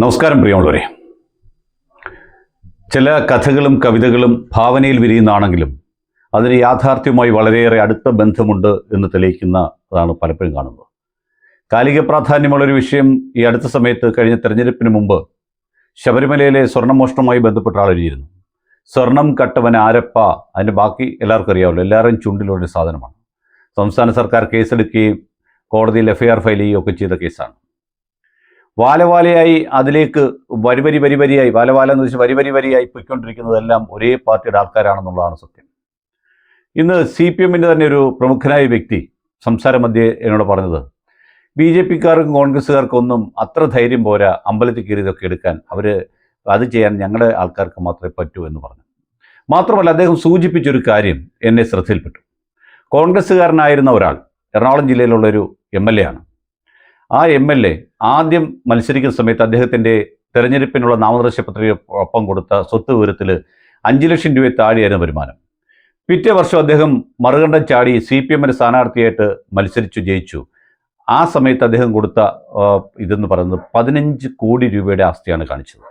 നമസ്കാരം പ്രിയമുള്ളവരെ. ചില കഥകളും കവിതകളും ഭാവനയിൽ വിരിയുന്നതാണെങ്കിലും അതിന് യാഥാർത്ഥ്യവുമായി വളരെയേറെ അടുത്ത ബന്ധമുണ്ട് എന്ന് തെളിയിക്കുന്നതാണ് പലപ്പോഴും കാണുന്നത്. കാലിക പ്രാധാന്യമുള്ളൊരു വിഷയം ഈ അടുത്ത സമയത്ത് കഴിഞ്ഞ തെരഞ്ഞെടുപ്പിന് മുമ്പ് ശബരിമലയിലെ സ്വർണമോഷണവുമായി ബന്ധപ്പെട്ട ആളെഴുതിയിരുന്നു സ്വർണം കട്ടവൻ ആരപ്പ അതിന്റെ ബാക്കി എല്ലാവർക്കും അറിയാമല്ലോ എല്ലാവരും ചുണ്ടിലൊരു സാധനമാണ്. സംസ്ഥാന സർക്കാർ കേസെടുക്കുകയും കോടതിയിൽ എഫ്ഐആർ ഫയൽ ചെയ്യുകയൊക്കെ ചെയ്ത കേസാണ്. വാലവാലയായി അതിലേക്ക് വരിവരി വരിവരിയായി വരി വാലവാല എന്ന് വെച്ചാൽ വരിവരി വരി വരിയായി പൊയ്ക്കൊണ്ടിരിക്കുന്നതെല്ലാം ഒരേ പാർട്ടിയുടെ ആൾക്കാരാണെന്നുള്ളതാണ് സത്യം. ഇന്ന് സി പി എമ്മിന്റെ തന്നെ ഒരു പ്രമുഖനായ വ്യക്തി സംസാര മധ്യേ എന്നോട് പറഞ്ഞത് ബി ജെ പിക്കാർക്കും കോൺഗ്രസ്സുകാർക്കും ഒന്നും അത്ര ധൈര്യം പോരാ അമ്പലത്തിൽ കയറിയതൊക്കെ എടുക്കാൻ. അവർ അത് ചെയ്യാൻ ഞങ്ങളുടെ ആൾക്കാർക്ക് മാത്രമേ പറ്റൂ എന്ന് പറഞ്ഞു. മാത്രമല്ല അദ്ദേഹം സൂചിപ്പിച്ചൊരു കാര്യം എന്നെ ശ്രദ്ധയിൽപ്പെട്ടു. കോൺഗ്രസ്സുകാരനായിരുന്ന ഒരാൾ എറണാകുളം ജില്ലയിലുള്ളൊരു എം എൽ എ ആണ്. ആ എം എൽ എ ആദ്യം മത്സരിക്കുന്ന സമയത്ത് അദ്ദേഹത്തിന്റെ തെരഞ്ഞെടുപ്പിനുള്ള നാമനിർദ്ദേശ പത്രിക ഒപ്പം കൊടുത്ത സ്വത്ത് വിവരത്തിൽ അഞ്ച് ലക്ഷം രൂപയെ താഴെയായിരുന്നു വരുമാനം. പിറ്റേ വർഷം അദ്ദേഹം മറുകണ്ഠം ചാടി സി പി എമ്മിന്റെ സ്ഥാനാർത്ഥിയായിട്ട് മത്സരിച്ചു ജയിച്ചു. ആ സമയത്ത് അദ്ദേഹം കൊടുത്ത ഇതെന്ന് പറയുന്നത് പതിനഞ്ച് കോടി രൂപയുടെ ആസ്തിയാണ് കാണിച്ചത്.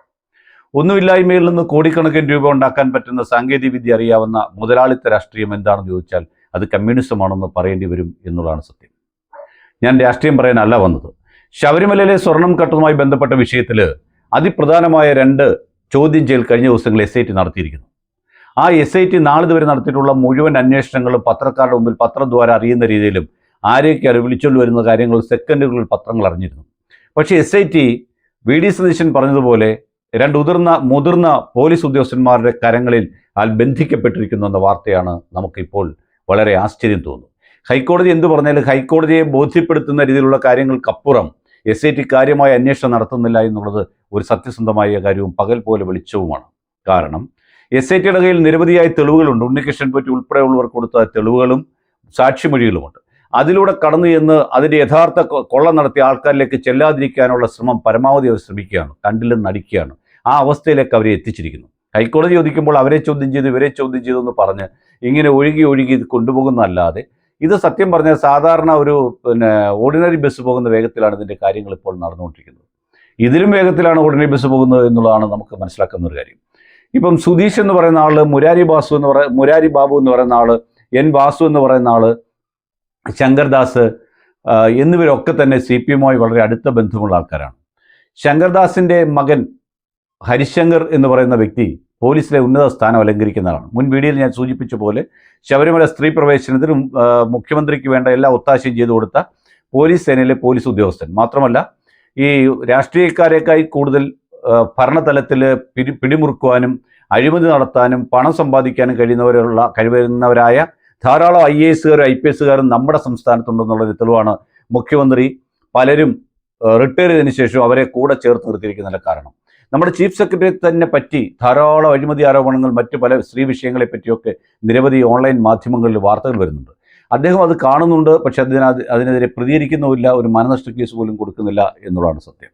ഒന്നുമില്ലായ്മയിൽ നിന്ന് കോടിക്കണക്കിന് രൂപ ഉണ്ടാക്കാൻ പറ്റുന്ന സാങ്കേതിക വിദ്യ അറിയാവുന്ന മുതലാളിത്ത രാഷ്ട്രീയം എന്താണെന്ന് ചോദിച്ചാൽ അത് കമ്മ്യൂണിസമാണെന്ന് പറയേണ്ടി വരും എന്നുള്ളതാണ് സത്യം. ഞാൻ രാഷ്ട്രീയം പറയാനല്ല വന്നത്. ശബരിമലയിലെ സ്വർണം കട്ടതുമായി ബന്ധപ്പെട്ട വിഷയത്തിൽ അതിപ്രധാനമായ രണ്ട് ചോദ്യം ചെയ്യൽ കഴിഞ്ഞ ദിവസങ്ങൾ എസ് ഐ ടി നടത്തിയിരിക്കുന്നു. ആ എസ് ഐ ടി നാളിതുവരെ നടത്തിയിട്ടുള്ള മുഴുവൻ അന്വേഷണങ്ങളും പത്രക്കാരുടെ മുമ്പിൽ പത്രദ്വാര അറിയുന്ന രീതിയിലും ആരെയൊക്കെയാണ് വിളിച്ചുകൊണ്ട് വരുന്ന കാര്യങ്ങൾ സെക്കൻഡുകളിൽ പത്രങ്ങൾ അറിഞ്ഞിരുന്നു. പക്ഷേ S I T V D Satheesan പറഞ്ഞതുപോലെ രണ്ട് ഉതിർന്ന മുതിർന്ന പോലീസ് ഉദ്യോഗസ്ഥന്മാരുടെ കരങ്ങളിൽ ആൽ ബന്ധിക്കപ്പെട്ടിരിക്കുന്നു എന്ന വാർത്തയാണ് നമുക്കിപ്പോൾ വളരെ ആശ്ചര്യം തോന്നുന്നു ഹൈക്കോടതി എന്ത് പറഞ്ഞാലും ഹൈക്കോടതിയെ ബോധ്യപ്പെടുത്തുന്ന രീതിയിലുള്ള കാര്യങ്ങൾക്കപ്പുറം എസ് ഐ ടി കാര്യമായ അന്വേഷണം നടത്തുന്നില്ല എന്നുള്ളത് ഒരു സത്യസന്ധമായ കാര്യവും പകൽ പോലെ വെളിച്ചവുമാണ്. കാരണം എസ് ഐ ടിയുടെ കയ്യിൽ നിരവധിയായ തെളിവുകളുണ്ട്. ഉണ്ണികൃഷ്ണൻ പറ്റി ഉൾപ്പെടെയുള്ളവർ കൊടുത്ത തെളിവുകളും സാക്ഷിമൊഴികളുമുണ്ട്. അതിലൂടെ കടന്നു ചെന്ന് അതിന്റെ യഥാർത്ഥ കൊള്ള നടത്തിയ ആൾക്കാരിലേക്ക് ചെല്ലാതിരിക്കാനുള്ള ശ്രമം പരമാവധി അവർ ശ്രമിക്കുകയാണ്. കണ്ടിലും നടിക്കുകയാണ്. ആ അവസ്ഥയിലേക്ക് അവരെ എത്തിച്ചിരിക്കുന്നു. ഹൈക്കോടതി ചോദിക്കുമ്പോൾ അവരെ ചോദ്യം ചെയ്തു ഇവരെ ചോദ്യം ചെയ്തു എന്ന് പറഞ്ഞ് ഇങ്ങനെ ഒഴുകി ഒഴുകി ഇത് കൊണ്ടുപോകുന്നതല്ലാതെ ഇത് സത്യം പറഞ്ഞാൽ സാധാരണ ഒരു പിന്നെ ഓർഡിനറി ബസ് പോകുന്ന വേഗത്തിലാണ് ഇതിന്റെ കാര്യങ്ങൾ ഇപ്പോൾ നടന്നുകൊണ്ടിരിക്കുന്നത്. ഇതിലും വേഗത്തിലാണ് ഓർഡിനറി ബസ് പോകുന്നത് എന്നുള്ളതാണ് നമുക്ക് മനസ്സിലാക്കുന്ന ഒരു കാര്യം. ഇപ്പം സുധീഷ് എന്ന് പറയുന്ന ആൾ മുരാരി ബാസു എന്ന് പറ മുരാരി ബാബു എന്ന് പറയുന്ന ആൾ എൻ വാസു എന്ന് പറയുന്ന ആൾ ശങ്കർദാസ് എന്നിവരൊക്കെ തന്നെ സി പി എമ്മുമായി വളരെ അടുത്ത ബന്ധമുള്ള ആൾക്കാരാണ്. ശങ്കർദാസിന്റെ മകൻ ഹരിശങ്കർ എന്ന് പറയുന്ന വ്യക്തി പോലീസിലെ ഉന്നത സ്ഥാനം അലങ്കരിക്കുന്നതാണ്. മുൻ വീഡിയോയിൽ ഞാൻ സൂചിപ്പിച്ച പോലെ ശബരിമല സ്ത്രീ പ്രവേശനത്തിനും മുഖ്യമന്ത്രിക്ക് വേണ്ട എല്ലാ ഒത്താശയും ചെയ്തു കൊടുത്ത പോലീസ് സേനയിലെ പോലീസ് ഉദ്യോഗസ്ഥൻ. മാത്രമല്ല ഈ രാഷ്ട്രീയക്കാരേക്കായി കൂടുതൽ ഭരണതലത്തിൽ പിടി പിടിമുറുക്കുവാനും അഴിമതി നടത്താനും പണം സമ്പാദിക്കാനും കഴിയുന്നവരുള്ള കഴിവുന്നവരായ ധാരാളം ഐ എ എസുകാരും ഐ പി എസുകാരും നമ്മുടെ സംസ്ഥാനത്തുണ്ടെന്നുള്ളൊരു തെളിവാണ് മുഖ്യമന്ത്രി പലരും റിട്ടയർ ചെയ്തതിനു ശേഷം അവരെ കൂടെ ചേർത്ത് നിർത്തിയിരിക്കുന്നതിന്റെ കാരണം. നമ്മുടെ ചീഫ് സെക്രട്ടറി തന്നെ പറ്റി ധാരാളം അഴിമതി ആരോപണങ്ങൾ മറ്റു പല സ്ത്രീ വിഷയങ്ങളെ പറ്റിയൊക്കെ നിരവധി ഓൺലൈൻ മാധ്യമങ്ങളിൽ വാർത്തകൾ വരുന്നുണ്ട്. അദ്ദേഹം അത് കാണുന്നുണ്ട് പക്ഷെ അതിന് അതിനെതിരെ പ്രതികരിക്കുന്നുമില്ല ഒരു മാനനഷ്ട കേസ് പോലും കൊടുക്കുന്നില്ല എന്നുള്ളതാണ് സത്യം.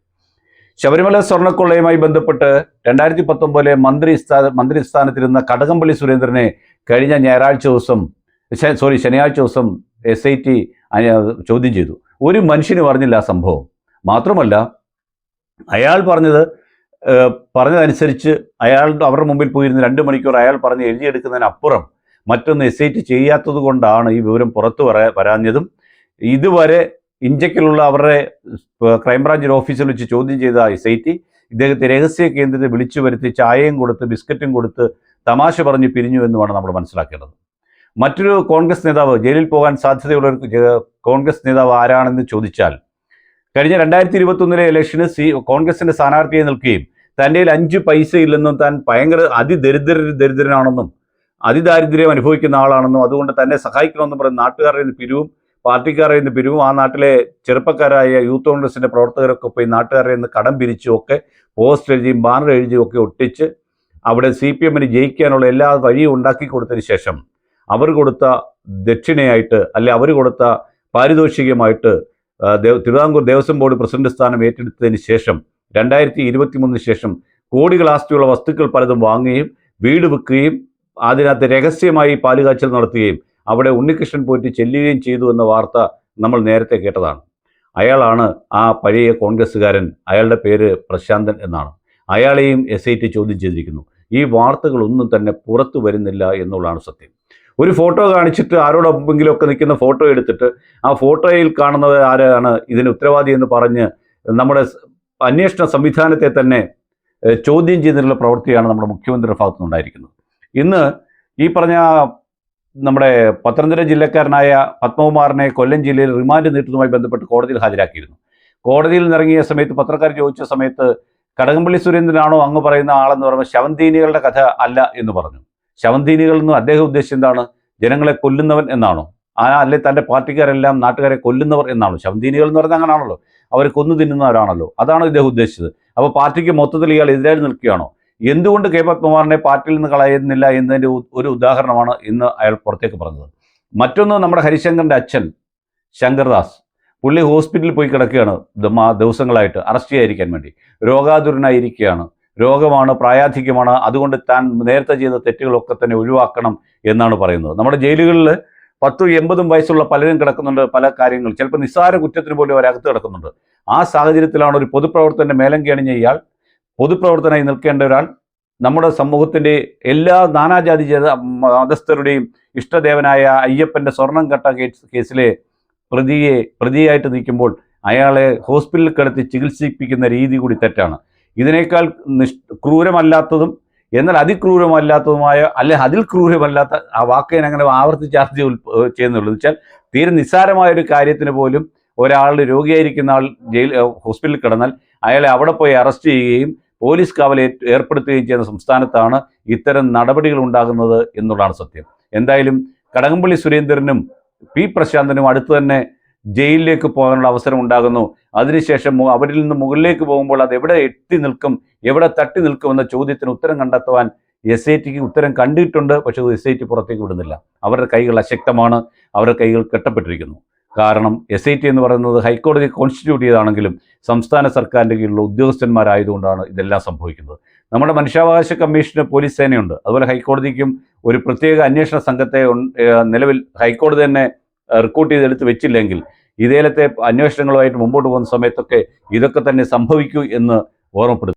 ശബരിമല സ്വർണക്കൊള്ളയുമായി ബന്ധപ്പെട്ട് രണ്ടായിരത്തി പത്തൊമ്പതിലെ മന്ത്രി സ്ഥാന മന്ത്രിസ്ഥാനത്തിരുന്ന കടകംപള്ളി സുരേന്ദ്രനെ കഴിഞ്ഞ ഞായറാഴ്ച ദിവസം സോറി ശനിയാഴ്ച ദിവസം എസ് ഐ ടി ചോദ്യം ചെയ്തു. ഒരു മനുഷ്യന് പറഞ്ഞില്ല ആ സംഭവം. മാത്രമല്ല അയാൾ പറഞ്ഞത് പറഞ്ഞതനുസരിച്ച് അയാളുടെ അവരുടെ മുമ്പിൽ പോയിരുന്ന രണ്ട് മണിക്കൂർ അയാൾ പറഞ്ഞ് എഴുതിയെടുക്കുന്നതിനപ്പുറം മറ്റൊന്ന് എസ് ഐ ടി ചെയ്യാത്തത് കൊണ്ടാണ് ഈ വിവരം പുറത്തു വരാ വരാഞ്ഞതും. ഇതുവരെ ഇഞ്ചക്കിലുള്ള അവരുടെ ക്രൈംബ്രാഞ്ച് ഓഫീസിൽ വെച്ച് ചോദ്യം ചെയ്ത എസ് ഐ ടി ഇദ്ദേഹത്തെ രഹസ്യ കേന്ദ്രത്തെ വിളിച്ചു വരുത്തി ചായയും കൊടുത്ത് ബിസ്ക്കറ്റും കൊടുത്ത് തമാശ പറഞ്ഞ് പിരിഞ്ഞു എന്നുമാണ് നമ്മൾ മനസ്സിലാക്കേണ്ടത്. മറ്റൊരു കോൺഗ്രസ് നേതാവ് ജയിലിൽ പോകാൻ സാധ്യതയുള്ള കോൺഗ്രസ് നേതാവ് ആരാണെന്ന് ചോദിച്ചാൽ കഴിഞ്ഞ രണ്ടായിരത്തി ഇരുപത്തൊന്നിലെ ഇലക്ഷന് സി കോൺഗ്രസിന്റെ സ്ഥാനാർത്ഥിയെ നിൽക്കുകയും തന്റെ കയ്യിൽ അഞ്ച് പൈസ ഇല്ലെന്നും താൻ ഭയങ്കര അതിദരിദ്ര ദരിദ്രനാണെന്നും അതിദാരിദ്ര്യം അനുഭവിക്കുന്ന ആളാണെന്നും അതുകൊണ്ട് തന്നെ സഹായിക്കണമെന്നും പറയുന്ന നാട്ടുകാരുടെ പിരിവും പാർട്ടിക്കാരുടെ നിന്ന് പിരിവും ആ നാട്ടിലെ ചെറുപ്പക്കാരായ യൂത്ത് കോൺഗ്രസിന്റെ പ്രവർത്തകരൊക്കെ പോയി നാട്ടുകാരുടെ നിന്ന് കടം പിരിച്ചും ഒക്കെ പോസ്റ്റ് എഴുതിയും ബാനർ എഴുതിയും ഒക്കെ ഒട്ടിച്ച് അവിടെ സി പി എമ്മിന് ജയിക്കാനുള്ള എല്ലാ വഴിയും ഉണ്ടാക്കി കൊടുത്തതിന് ശേഷം അവർ കൊടുത്ത ദക്ഷിണയായിട്ട് അല്ലെ അവർ കൊടുത്ത പാരിതോഷികമായിട്ട് തിരുവിതാംകൂർ ദേവസ്വം ബോർഡ് പ്രസിഡന്റ് സ്ഥാനം ഏറ്റെടുത്തതിന് ശേഷം രണ്ടായിരത്തി ഇരുപത്തി മൂന്നിന് ശേഷം കോടികൾ ആസ്തിയുള്ള വസ്തുക്കൾ പലതും വാങ്ങുകയും വീട് വിൽക്കുകയും അതിനകത്ത് രഹസ്യമായി പാലുകാച്ചൽ നടത്തുകയും അവിടെ ഉണ്ണികൃഷ്ണൻ പോയിട്ട് ചെല്ലുകയും ചെയ്തു എന്ന വാർത്ത നമ്മൾ നേരത്തെ കേട്ടതാണ്. അയാളാണ് ആ പഴയ കോൺഗ്രസ്സുകാരൻ അയാളുടെ പേര് പ്രശാന്തൻ എന്നാണ്. അയാളെയും എസ് ഐ ടി ചോദ്യം ചെയ്തിരിക്കുന്നു. ഈ വാർത്തകളൊന്നും തന്നെ പുറത്തു വരുന്നില്ല എന്നുള്ളതാണ് സത്യം. ഒരു ഫോട്ടോ കാണിച്ചിട്ട് ആരോടൊപ്പെങ്കിലും ഒക്കെ നിൽക്കുന്ന ഫോട്ടോ എടുത്തിട്ട് ആ ഫോട്ടോയിൽ കാണുന്നത് ആരാണ്? ഇതിന് ഉത്തരവാദി എന്ന് പറഞ്ഞ് നമ്മുടെ അന്വേഷണ സംവിധാനത്തെ തന്നെ ചോദ്യം ചെയ്തിട്ടുള്ള പ്രവൃത്തിയാണ് നമ്മുടെ മുഖ്യമന്ത്രിയുടെ ഭാഗത്തു നിന്നുണ്ടായിരിക്കുന്നത് ഇന്ന് ഈ പറഞ്ഞ നമ്മുടെ പത്തനംതിട്ട ജില്ലക്കാരനായ പത്മകുമാറിനെ കൊല്ലം ജില്ലയിൽ റിമാൻഡ് നീട്ടുന്നതുമായി ബന്ധപ്പെട്ട് കോടതിയിൽ ഹാജരാക്കിയിരുന്നു. കോടതിയിൽ നിന്നിറങ്ങിയ സമയത്ത് പത്രക്കാർ ചോദിച്ച സമയത്ത് കടകംപള്ളി സുരേന്ദ്രനാണോ അങ്ങ് പറയുന്ന ആളെന്ന് പറയുമ്പോൾ ശവന്തീനികളുടെ കഥ അല്ല എന്ന് പറഞ്ഞു. ശവന്തീനികൾ എന്ന് അദ്ദേഹം ഉദ്ദേശിച്ചത് എന്താണ്? ജനങ്ങളെ കൊല്ലുന്നവൻ എന്നാണോ? ആ അല്ലെ തന്റെ പാർട്ടിക്കാരെല്ലാം നാട്ടുകാരെ കൊല്ലുന്നവർ എന്നാണോ? ശവന്തീനികൾ എന്ന് പറഞ്ഞാൽ അങ്ങനെയാണല്ലോ അവർ കൊന്നു തിന്നുന്നവരാണല്ലോ. അതാണ് ഇദ്ദേഹം ഉദ്ദേശിച്ചത്. അപ്പോൾ പാർട്ടിക്ക് മൊത്തത്തിൽ ഇയാൾ എതിരായി നിൽക്കുകയാണോ? എന്തുകൊണ്ട് കെ പത്മകുമാറിനെ പാർട്ടിയിൽ നിന്ന് കളയുന്നില്ല എന്നതിന്റെ ഒരു ഉദാഹരണമാണ് ഇന്ന് അയാൾ പുറത്തേക്ക് പറഞ്ഞത്. മറ്റൊന്ന് നമ്മുടെ ഹരിശങ്കറിന്റെ അച്ഛൻ ശങ്കർദാസ്. പുള്ളി ഹോസ്പിറ്റലിൽ പോയി കിടക്കുകയാണ് ദിവസങ്ങളായിട്ട്. അറസ്റ്റ് ചെയ്യാതിരിക്കാൻ വേണ്ടി. രോഗാതുരനായിരിക്കുകയാണ്. രോഗമാണ് പ്രായാധിക്യമാണ്. അതുകൊണ്ട് താൻ നേരത്തെ ചെയ്ത തെറ്റുകളൊക്കെ തന്നെ ഒഴിവാക്കണം എന്നാണ് പറയുന്നത്. നമ്മുടെ ജയിലുകളിൽ പത്തും എൺപതും വയസ്സുള്ള പലരും കിടക്കുന്നുണ്ട് പല കാര്യങ്ങൾ. ചിലപ്പോൾ നിസ്സാര കുറ്റത്തിന് പോലും അവരകത്ത് കിടക്കുന്നുണ്ട്. ആ സാഹചര്യത്തിലാണ് ഒരു പൊതുപ്രവർത്തകന്റെ മേലങ്കി അണിഞ്ഞ ഇയാൾ. പൊതുപ്രവർത്തനായി നിൽക്കേണ്ട ഒരാൾ. നമ്മുടെ സമൂഹത്തിന്റെ എല്ലാ നാനാജാതി ജാത- മതസ്ഥരുടെയും ഇഷ്ടദേവനായ അയ്യപ്പന്റെ സ്വർണം കട്ട കേസ് കേസിലെ പ്രതിയെ പ്രതിയായിട്ട് നിൽക്കുമ്പോൾ അയാളെ ഹോസ്പിറ്റലിൽ കിടത്തി ചികിത്സിപ്പിക്കുന്ന രീതി കൂടി തെറ്റാണ്. ഇതിനേക്കാൾ നിഷ് ക്രൂരമല്ലാത്തതും എന്നാൽ അതിക്രൂരമല്ലാത്തതുമായ അല്ലെ അതിൽ ക്രൂരമല്ലാത്ത ആ വാക്ക് ഞാൻ അങ്ങനെ ആവർത്തിച്ച് ചർച്ച ചെയ്യുന്നുള്ളൂ. വെച്ചാൽ തീരെ നിസ്സാരമായ ഒരു കാര്യത്തിന് പോലും ഒരാൾ രോഗിയായിരിക്കുന്ന ആൾ ജയിൽ ഹോസ്പിറ്റലിൽ കിടന്നാൽ അയാളെ അവിടെ പോയി അറസ്റ്റ് ചെയ്യുകയും പോലീസ് കാവൽ ഏർപ്പെടുത്തുകയും ചെയ്യുന്ന സംസ്ഥാനത്താണ് ഇത്തരം നടപടികൾ ഉണ്ടാകുന്നത് എന്നുള്ളതാണ് സത്യം. എന്തായാലും കടകംപള്ളി സുരേന്ദ്രനും പി പ്രശാന്തനും അടുത്ത് തന്നെ ജയിലിലേക്ക് പോകാനുള്ള അവസരം ഉണ്ടാകുന്നു. അതിനുശേഷം അവരിൽ നിന്ന് മുകളിലേക്ക് പോകുമ്പോൾ അത് എവിടെ എത്തി നിൽക്കും എവിടെ തട്ടി നിൽക്കുമെന്ന ചോദ്യത്തിന് ഉത്തരം കണ്ടെത്തുവാൻ എസ് ഐ ടിക്ക് ഉത്തരം കണ്ടിട്ടുണ്ട് പക്ഷേ എസ് ഐ ടി പുറത്തേക്ക് വിടുന്നില്ല. അവരുടെ കൈകൾ അശക്തമാണ് അവരുടെ കൈകൾ കെട്ടപ്പെട്ടിരിക്കുന്നു. കാരണം എസ് ഐ ടി എന്ന് പറയുന്നത് ഹൈക്കോടതി കോൺസ്റ്റിറ്റ്യൂട്ട് ചെയ്താണെങ്കിലും സംസ്ഥാന സർക്കാരിന്റെ കീഴിലുള്ള ഉദ്യോഗസ്ഥന്മാരായതുകൊണ്ടാണ് ഇതെല്ലാം സംഭവിക്കുന്നത്. നമ്മുടെ മനുഷ്യാവകാശ കമ്മീഷന് പോലീസ് സേനയുണ്ട്. അതുപോലെ ഹൈക്കോടതിക്കും ഒരു പ്രത്യേക അന്വേഷണ സംഘത്തെ നിലവിൽ ഹൈക്കോടതി തന്നെ റിക്രൂട്ട് ചെയ്തെടുത്ത് വെച്ചില്ലെങ്കിൽ ഇതേലത്തെ അന്വേഷണങ്ങളുമായിട്ട് മുമ്പോട്ട് പോകുന്ന സമയത്തൊക്കെ ഇതൊക്കെ തന്നെ സംഭവിക്കൂ എന്ന് ഓർമ്മപ്പെടുത്തും